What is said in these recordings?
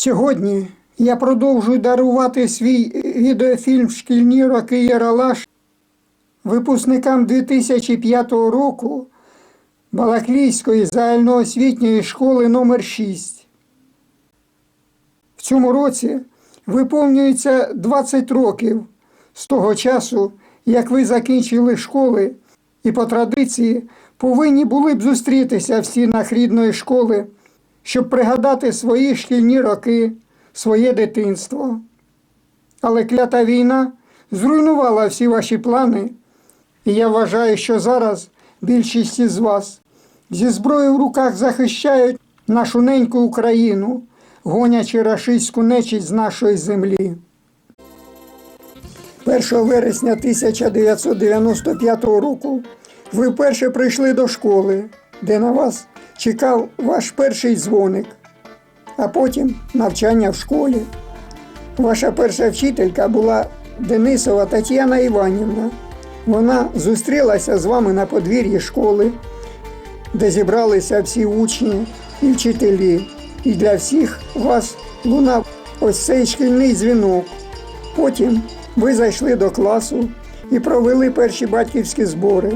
Сьогодні я продовжую дарувати свій відеофільм Шкільні роки Яралаш випускникам 2005 року Балаклійської загальноосвітньої школи номер 6 В цьому році виповнюється 20 років з того часу, як ви закінчили школи і по традиції повинні були б зустрітися в стінах рідної школи, щоб пригадати свої шкільні роки, своє дитинство. Але клята війна зруйнувала всі ваші плани, і я вважаю, що зараз більшість із вас зі зброєю в руках захищають нашу неньку Україну, гонячи рашистську нечість з нашої землі. 1 вересня 1995 року ви вперше прийшли до школи, де на вас чекав ваш перший дзвоник, а потім навчання в школі. Ваша перша вчителька була Денисова Тетяна Іванівна. Вона зустрілася з вами на подвір'ї школи, де зібралися всі учні і вчителі. І для всіх вас лунав ось цей шкільний дзвінок. Потім ви зайшли до класу і провели перші батьківські збори.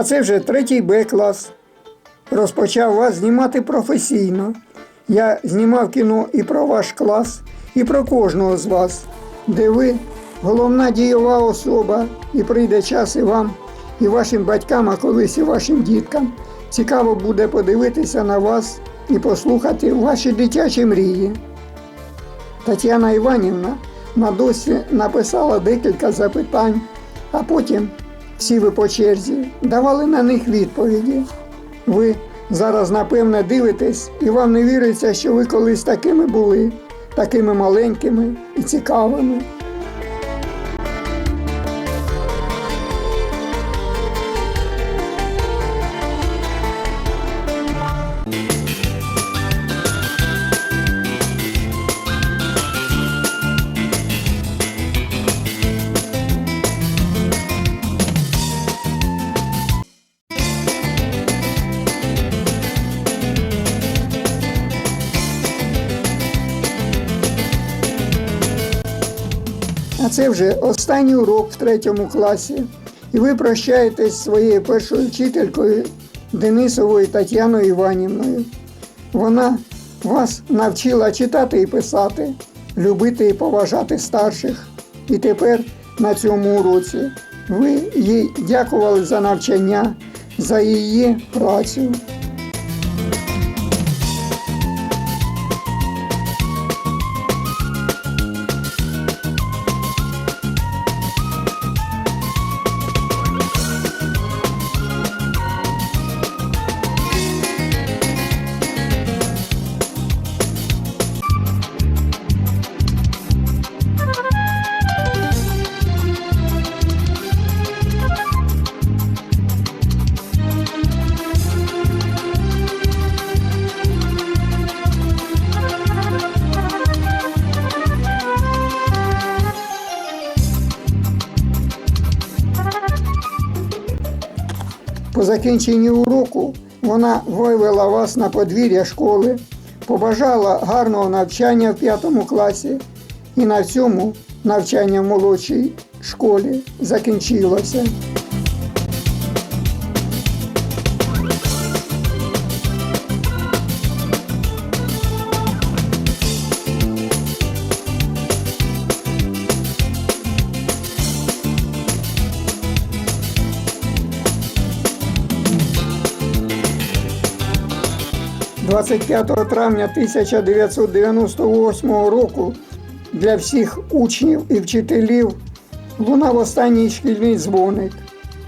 А це вже третій Б клас. Розпочав вас знімати професійно. Я знімав кіно і про ваш клас, і про кожного з вас, де ви головна дієва особа, і прийде час і вам, і вашим батькам, а колись і вашим діткам. Цікаво буде подивитися на вас і послухати ваші дитячі мрії. Тетяна Іванівна на досі написала декілька запитань, а потім всі ви по черзі давали на них відповіді. Ви зараз, напевне, дивитесь, і вам не віриться, що ви колись такими були, такими маленькими і цікавими. Це вже останній урок в третьому класі. І ви прощаєтесь зі своєю першою вчителькою Денисовою Тетяною Іванівною. Вона вас навчила читати і писати, любити і поважати старших. І тепер на цьому уроці ви їй дякували за навчання, за її працю. По закінченні уроку вона вивела вас на подвір'я школи, побажала гарного навчання в п'ятому класі, і на цьому навчання в молодшій школі закінчилося. – 25 травня 1998 року для всіх учнів і вчителів лунав останній шкільний дзвоник.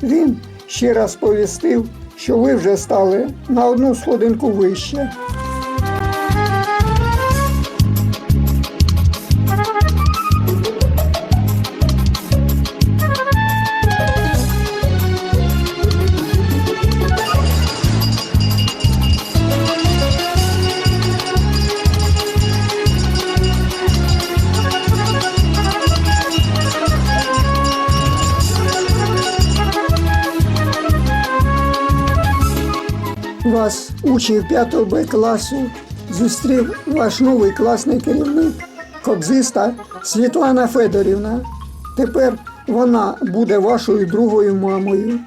Він ще раз повістив, що ви вже стали на одну сходинку вище. Учнів 5 Б класу, зустрів ваш новий класний керівник, кобзиста Світлана Федорівна. Тепер вона буде вашою другою мамою.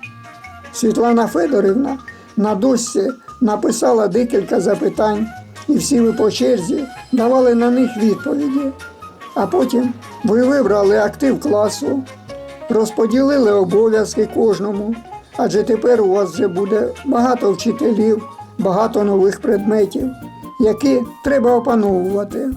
Світлана Федорівна на дошці написала декілька запитань, і всі ви по черзі давали на них відповіді. А потім ви вибрали актив класу, розподілили обов'язки кожному, адже тепер у вас вже буде багато вчителів, багато нових предметів, які треба опановувати.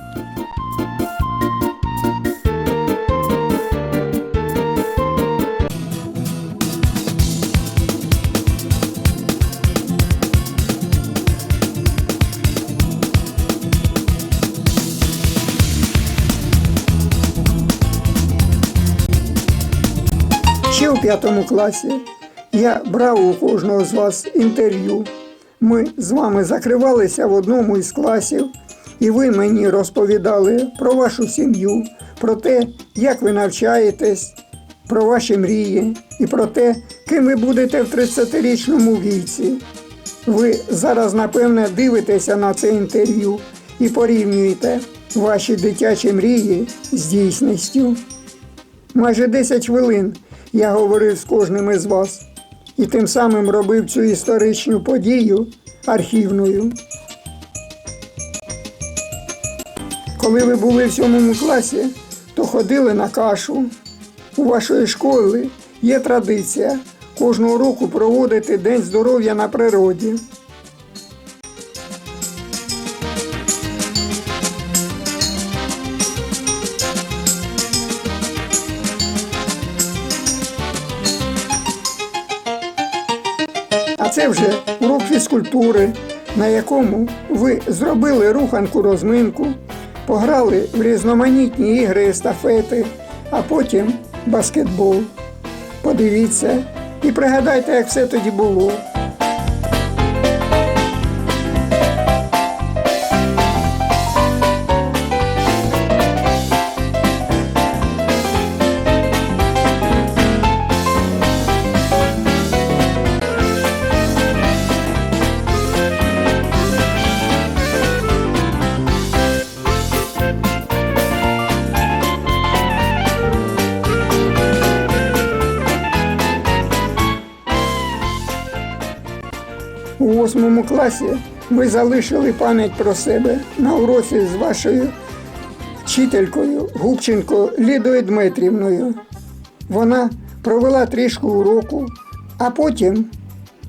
Ще у п'ятому класі я брав у кожного з вас інтерв'ю. Ми з вами закривалися в одному із класів, і ви мені розповідали про вашу сім'ю, про те, як ви навчаєтесь, про ваші мрії і про те, ким ви будете в 30-річному віці. Ви зараз, напевне, дивитеся на це інтерв'ю і порівнюєте ваші дитячі мрії з дійсністю. Майже 10 хвилин я говорив з кожним із вас і тим самим робив цю історичну подію архівною. Коли ви були в сьомому класі, то ходили на кашу. У вашої школи є традиція кожного року проводити День здоров'я на природі. Фізкультури, на якому ви зробили руханку розминку, пограли в різноманітні ігри естафети, а потім баскетбол. Подивіться і пригадайте, як все тоді було. У восьмому класі ви залишили пам'ять про себе на уроці з вашою вчителькою Губченко Лідою Дмитрівною. Вона провела трішки уроку, а потім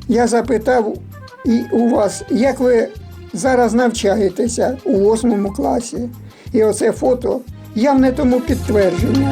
я запитав і у вас, як ви зараз навчаєтеся у восьмому класі. І оце фото явне тому підтвердження.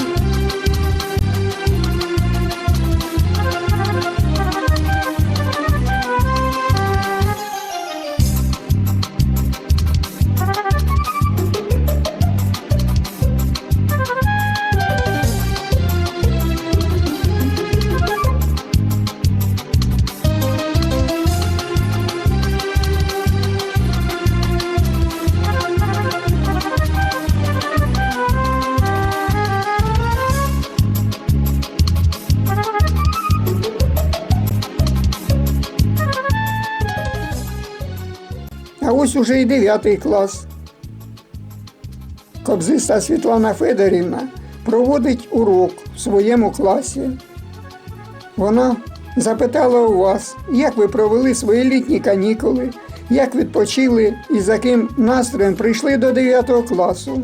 Ось уже і 9 клас. Кобзиста Світлана Федорівна проводить урок в своєму класі. Вона запитала у вас, як ви провели свої літні канікули, як відпочили і за яким настроєм прийшли до 9 класу.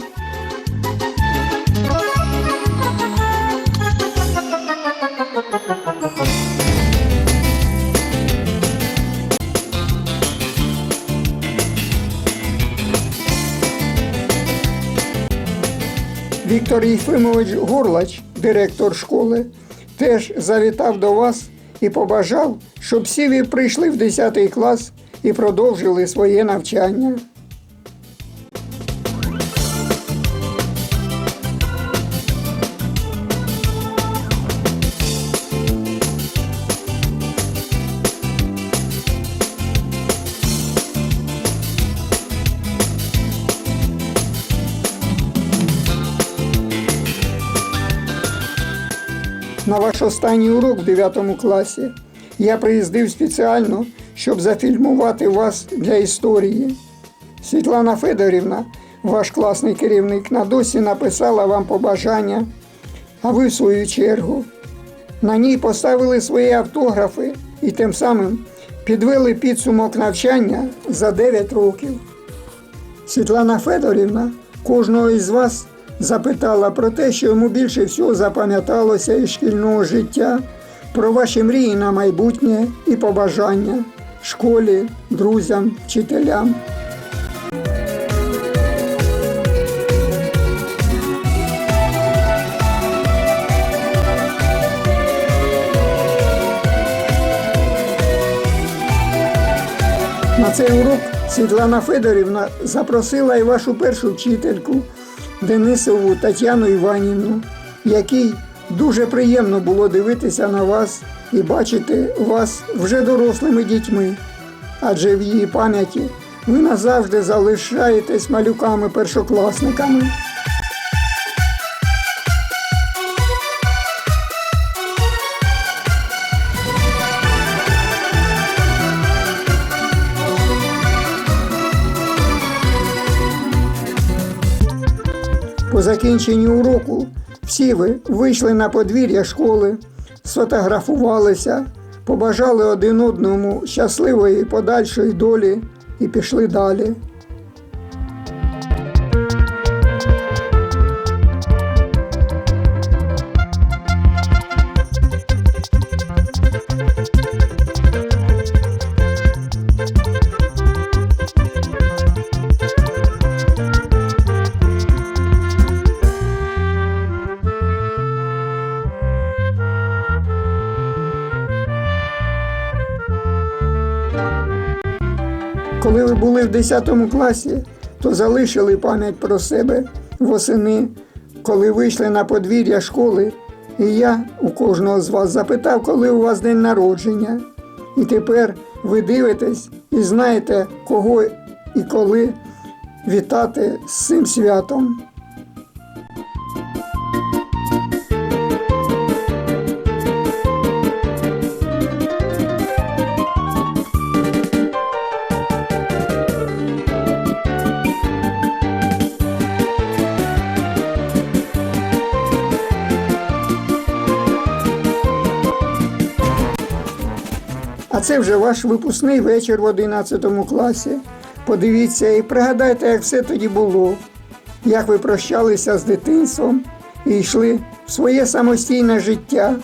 Віктор Єфимович Горлач, директор школи, теж завітав до вас і побажав, щоб всі ви прийшли в 10 клас і продовжили своє навчання. На ваш останній урок в 9 класі я приїздив спеціально, щоб зафільмувати вас для історії. Світлана Федорівна, ваш класний керівник, на досі написала вам побажання, а ви, в свою чергу, на ній поставили свої автографи і тим самим підвели підсумок навчання за 9 років. Світлана Федорівна кожного із вас запитала про те, що йому більше всього запам'яталося із шкільного життя, про ваші мрії на майбутнє і побажання школі, друзям, вчителям. На цей урок Світлана Федорівна запросила і вашу першу вчительку Денисову Тетяну Іванівну, якій дуже приємно було дивитися на вас і бачити вас вже дорослими дітьми. Адже в її пам'яті ви назавжди залишаєтесь малюками-першокласниками. Закінченні уроку всі ви вийшли на подвір'я школи, сфотографувалися, побажали один одному щасливої подальшої долі і пішли далі. Коли ви були в 10 класі, то залишили пам'ять про себе восени, коли вийшли на подвір'я школи, і я у кожного з вас запитав, коли у вас день народження. І тепер ви дивитесь і знаєте, кого і коли вітати з цим святом. Це вже ваш випускний вечір в 11 класі. Подивіться і пригадайте, як все тоді було, як ви прощалися з дитинством і йшли в своє самостійне життя.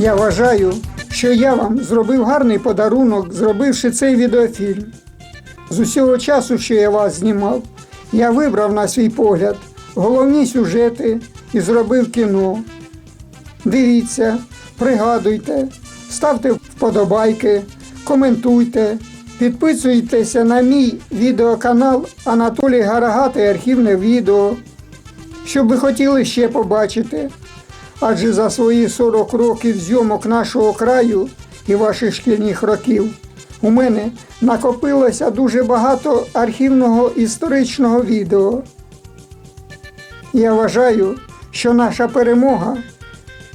Я вважаю, що я вам зробив гарний подарунок, зробивши цей відеофільм. З усього часу, що я вас знімав, я вибрав на свій погляд головні сюжети і зробив кіно. Дивіться, пригадуйте, ставте вподобайки, коментуйте, підписуйтеся на мій відеоканал Анатолій Гарагатий архівне відео, щоб ви хотіли ще побачити. Адже за свої 40 років зйомок нашого краю і ваших шкільних років у мене накопилося дуже багато архівного історичного відео. Я вважаю, що наша перемога,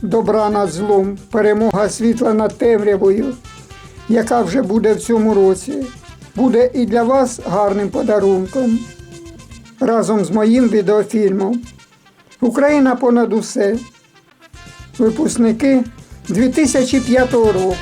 добра над злом, перемога світла над темрявою, яка вже буде в цьому році, буде і для вас гарним подарунком. Разом з моїм відеофільмом Україна понад усе. Випускники 2005 року.